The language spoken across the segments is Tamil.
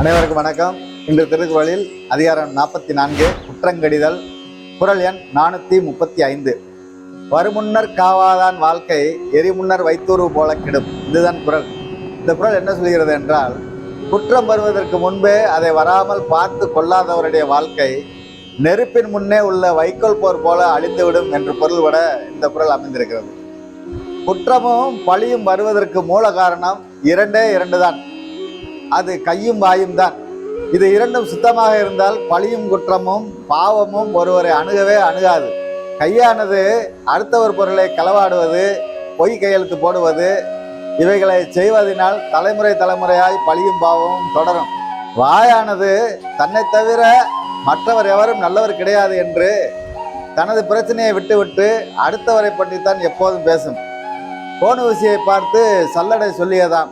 அனைவருக்கும் வணக்கம். இன்று திருக்குறளில் அதிகாரம் நாற்பத்தி நான்கு குற்றங்கடிதல் குரல் எண் நானூற்றி முப்பத்தி ஐந்து. வருமுன்னர் காவாதான் வாழ்க்கை எரிமுன்னர் வைத்தூர்வு போல கெடும். இதுதான் குரல். இந்த குரல் என்ன சொல்கிறது என்றால் குற்றம் வருவதற்கு முன்பே அதை வராமல் பார்த்து கொள்ளாதவருடைய வாழ்க்கை நெருப்பின் முன்னே உள்ள வைக்கோல் போர் போல அழிந்துவிடும் என்று பொருள்பட இந்த குரல் அமைந்திருக்கிறது. குற்றமும் பழியும் வருவதற்கு மூல காரணம் இரண்டே இரண்டு தான் அது கையும் வாயும் தான். இது இரண்டும் சுத்தமாக இருந்தால் பழியும் குற்றமும் பாவமும் ஒருவரை அணுகவே அணுகாது. கையானது அடுத்தவர் பொருளை களவாடுவது பொய் கையெழுத்து போடுவது இவைகளை செய்வதனால் தலைமுறை தலைமுறையாய் பழியும் பாவமும் தொடரும். வாயானது தன்னை தவிர மற்றவர் எவரும் நல்லவர் கிடையாது என்று தனது பிரச்சனையை விட்டுவிட்டு அடுத்தவரை பற்றித்தான் எப்போதும் பேசும். கோணுவிசியை பார்த்து சல்லடை சொல்லியதாம்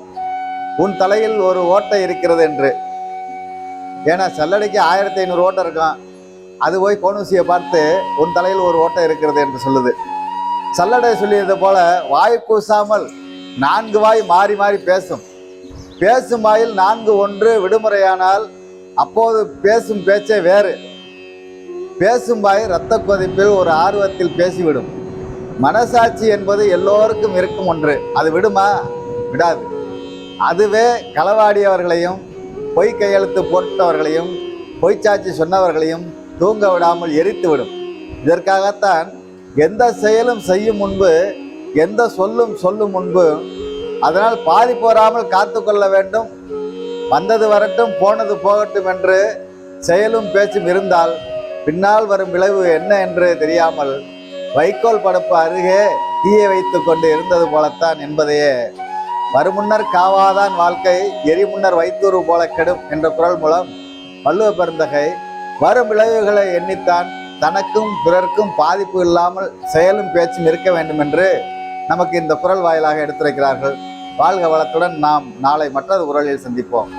உன் தலையில் ஒரு ஓட்டை இருக்கிறது என்று. ஏன்னா சல்லடைக்கு ஆயிரத்தி ஐநூறு ஓட்டை இருக்கும் அது போய் கோணுசியை பார்த்து உன் தலையில் ஒரு ஓட்டை இருக்கிறது என்று சொல்லுது. சல்லடை சொல்லியது போல வாய் கூசாமல் நான்கு வாய் மாறி மாறி பேசும். பேசும் வாயில் நான்கு ஒன்று விடுமுறையானால் அப்போது பேசும் பேச்சே வேறு. பேசும் வாய் இரத்த கொதிப்பில் ஒரு ஆர்வத்தில் பேசிவிடும். மனசாட்சி என்பது எல்லோருக்கும் இருக்கும் ஒன்று. அது விடுமா? விடாது. அதுவே களவாடியவர்களையும் பொய் கையெழுத்து போட்டவர்களையும் பொய்ச்சாட்சி சொன்னவர்களையும் தூங்க விடாமல் எரித்து விடும் இதற்காகத்தான் எந்த செயலும் செய்யும் முன்பு எந்த சொல்லும் சொல்லும் முன்பு அதனால் பாதிப்பு வராமல் காத்து கொள்ள வேண்டும். வந்தது வரட்டும் போனது போகட்டும் என்று செயலும் பேச்சும் இருந்தால் பின்னால் வரும் விளைவு என்ன என்று தெரியாமல் வைக்கோல் படப்பு அருகே தீயை வைத்து கொண்டு இருந்தது போலத்தான் என்பதையே. வருமுன்னர் காவாதான் வாழ்க்கை எரிமுன்னர் வைத்தூறு போல கெடும் என்ற குரல் மூலம் வள்ளுவ பெருந்தகை வரும் விளைவுகளை எண்ணித்தான் தனக்கும் பிறர்க்கும் பாதிப்பு இல்லாமல் செயலும் பேச்சும் இருக்க வேண்டும் என்று நமக்கு இந்த குரல் வாயிலாக எடுத்துரைக்கிறார்கள். வாழ்க வளத்துடன் நாம் நாளை மற்றொரு குரலில் சந்திப்போம்.